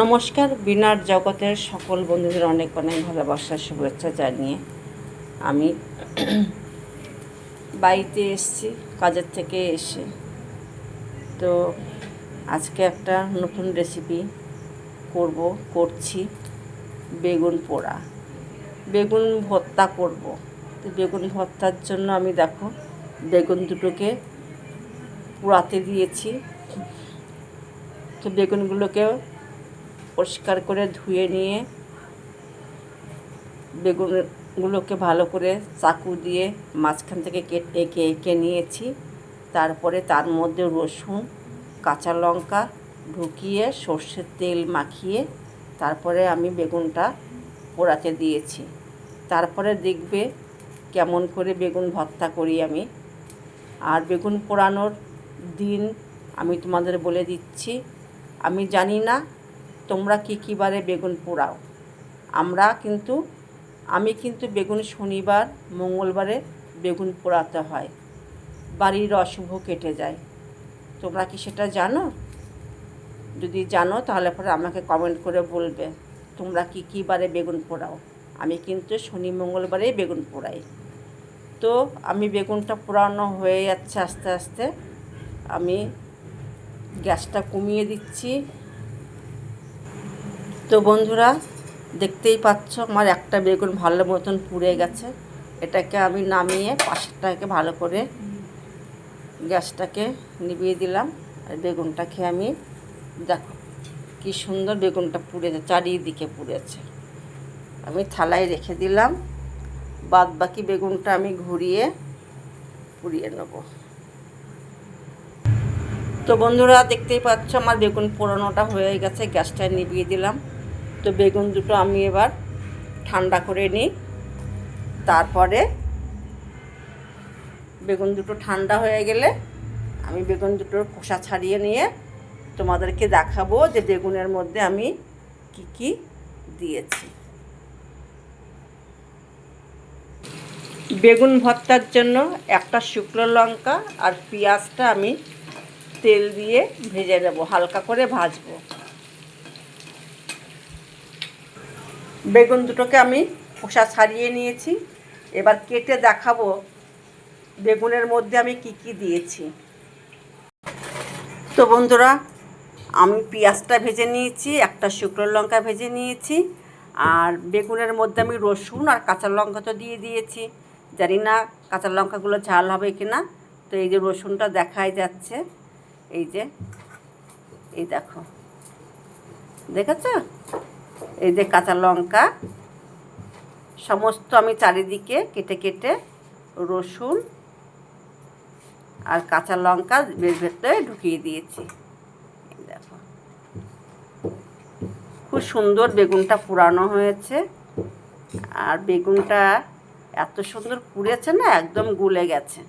নমস্কার, বিনার জগতের সকল বন্ধুদের অনেক অনেক ভালোবাসার শুভেচ্ছা জানিয়ে আমি বাড়িতে এসেছি, কাজের থেকে এসে। তো আজকে একটা নতুন রেসিপি করব, করছি। বেগুন পোড়া। বেগুন ভর্তা করব। তো বেগুন ভর্তার জন্য আমি দেখো, বেগুন দুটোকে পোড়াতে দিয়েছি। তো বেগুনগুলোকে পরিষ্কার করে ধুয়ে নিয়ে বেগুনগুলোকে ভালো করে চাকু দিয়ে মাঝখান থেকে কেটে, এঁকে এঁকে নিয়েছি। তারপরে তার মধ্যে রসুন, কাঁচা লঙ্কা ঢুকিয়ে সর্ষের তেল মাখিয়ে তারপরে আমি বেগুনটা পোড়াতে দিয়েছি। তারপরে দেখবে কেমন করে বেগুন ভর্তা করি আমি। আর বেগুন পোড়ানোর দিন আমি তোমাদের বলে দিচ্ছি, আমি জানি না তোমরা কী কী বারে বেগুন পোড়াও? আমরা কিন্তু, আমি কিন্তু বেগুন শনিবার, মঙ্গলবারে বেগুন পোড়াতে হয়। বাড়ির অশুভ কেটে যায়। তোমরা কি সেটা জানো? যদি জানো, তাহলে পরে আমাকে কমেন্ট করে বলবে, তোমরা কি কী বারে বেগুন পোড়াও? আমি কিন্তু শনি মঙ্গলবারেই বেগুন পোড়াই। তো আমি বেগুনটা পোড়ানো হয়ে যাচ্ছে আস্তে আস্তে। আমি গ্যাসটা কমিয়ে দিচ্ছি। তো বন্ধুরা, দেখতেই পাচ্ছ আমার একটা বেগুন ভালো মতন পুড়ে গেছে। এটাকে আমি নামিয়ে পাশেরটাকে ভালো করে গ্যাসটাকে নিভিয়ে দিলাম আর বেগুনটাকে আমি, দেখো কি সুন্দর বেগুনটা পুড়েছে চারিদিকে পুড়েছে। আমি থালায় রেখে দিলাম বাদ বাকি বেগুনটা আমি ঘুরিয়ে পুড়িয়ে নেব। তো বন্ধুরা, দেখতেই পাচ্ছ আমার বেগুন পোড়ানোটা হয়ে গেছে, গ্যাসটা নিভিয়ে দিলাম। তো বেগুন দুটো আমি এবার ঠান্ডা করে নিই। তারপরে বেগুন দুটো ঠান্ডা হয়ে গেলে আমি বেগুন দুটোর খোসা ছাড়িয়ে নিয়ে তোমাদেরকে দেখাবো যে বেগুনের মধ্যে আমি কি কি দিয়েছি। বেগুন ভর্তার জন্য একটা শুকনো লঙ্কা আর পেঁয়াজটা আমি তেল দিয়ে ভেজে নেব, হালকা করে ভাজবো। বেগুন দুটোকে আমি খোসা ছাড়িয়ে নিয়েছি। এবার কেটে দেখাবো বেগুনের মধ্যে আমি কি কি দিয়েছি। তো বন্ধুরা, আমি পেঁয়াজটা ভেজে নিয়েছি, একটা শুকনো লঙ্কা ভেজে নিয়েছি, আর বেগুনের মধ্যে আমি রসুন আর কাঁচা লঙ্কা তো দিয়ে দিয়েছি। জানি না কাঁচা লঙ্কাগুলো ঝাল হবে কি না তো এই যে রসুনটা দেখাই যাচ্ছে, এই যে, এই দেখো, দেখেছ? এই যে কাঁচা লঙ্কা, সমস্ত আমি চারিদিকে কেটে কেটে রসুন আর কাঁচা লঙ্কা বের ভেতরে ঢুকিয়ে দিয়েছি। দেখো। খুব সুন্দর বেগুনটা পুরানো হয়েছে। আর বেগুনটা এত সুন্দর পুড়েছে না, একদম গুলে গেছে।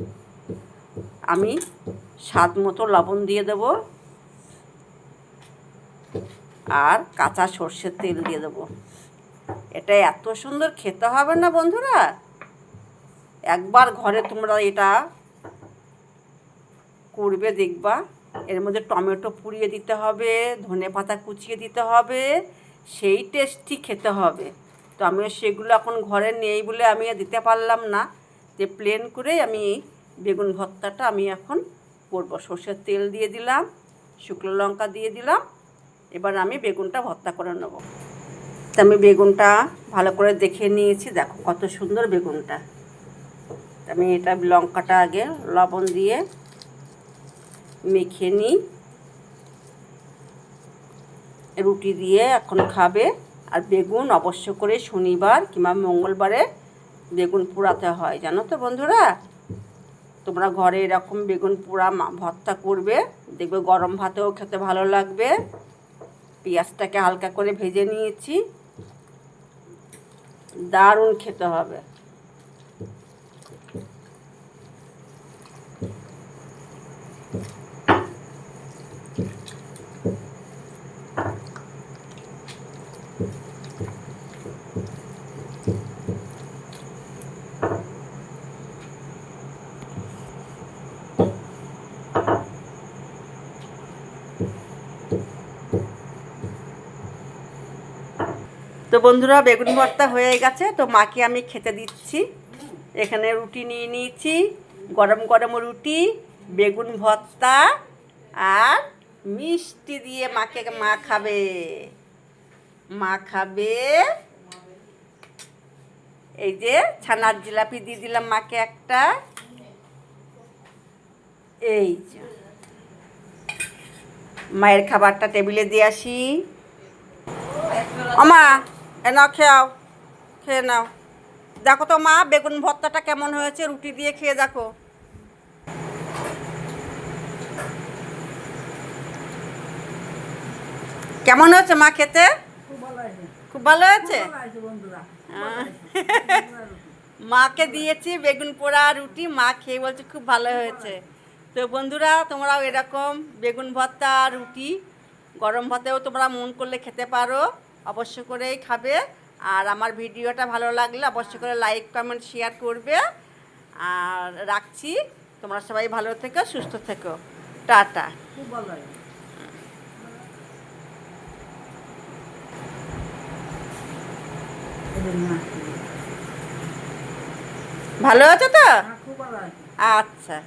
আমি স্বাদ মতো লবণ দিয়ে দেব। আর কাঁচা সর্ষের তেল দিয়ে দেবো। এটা এত সুন্দর খেতে হবে না বন্ধুরা? একবার ঘরে তোমরা এটা করবে, দেখবা। এর মধ্যে টমেটো পুড়িয়ে দিতে হবে, ধনে পাতা কুচিয়ে দিতে হবে, সেই টেস্টি খেতে হবে। তো আমিও সেগুলো এখন ঘরে নেই বলে আমি দিতে পারলাম না। যে প্লেন করেই আমি বেগুন ভর্তাটা আমি এখন করব। সর্ষের তেল দিয়ে দিলাম, শুকনো লঙ্কা দিয়ে দিলাম এবার আমি বেগুনটা ভর্তা করে নেব। তো আমি বেগুনটা ভালো করে দেখে নিয়েছি, দেখো কত সুন্দর বেগুনটা। আমি এটা লঙ্কাটা আগে লবণ দিয়ে মেখে নিই। রুটি দিয়ে এখন খাবে। আর বেগুন অবশ্য করে শনিবার কিংবা মঙ্গলবারে বেগুন পোড়াতে হয়, জানো তো বন্ধুরা? তোমরা ঘরে এরকম বেগুন পোড়া ভর্তা করবে, দেখবে গরম ভাতেও খেতে ভালো লাগবে। পেঁয়াজটাকে হালকা করে ভেজে নিয়েছি। দারুণ খেতে হবে। তো বন্ধুরা, বেগুন ভর্তা হয়ে গেছে, তো মাকে আমি খেতে দিচ্ছি। এখানে রুটি নিয়ে নিয়েছি, গরম গরম রুটি, বেগুন ভর্তা আর মিষ্টি দিয়ে মাকে মা খাবে। মা খাবে। এই যে ছানার জিলাপি দিয়ে দিলাম মাকে একটা। এই যে। মায়ের খাবারটা টেবিলে দিয়ে আসি। আমা এ নাও খেয়াও খেয়ে নাও। দেখো তো মা বেগুন ভর্তাটা কেমন হয়েছে রুটি দিয়ে খেয়ে দেখো। কেমন হয়েছে মা খেতে? খুব ভালো হয়েছে? মাকে দিয়েছি বেগুন পোড়া রুটি মা খেয়ে বলছে খুব ভালো হয়েছে। তো বন্ধুরা তোমরাও এরকম বেগুন ভর্তা রুটি গরম ভাতেও তোমরা মন করলে খেতে পারো। অবশ্য করেই খাবে। আর আমার ভিডিওটা ভালো লাগলে অবশ্য করে লাইক কমেন্ট শেয়ার করবে। আর রাখছি। তোমরা সবাই ভালো থেকো সুস্থ থেকো। টাটা। খুব ভালো ভালো আছো তো? খুব ভালো আচ্ছা।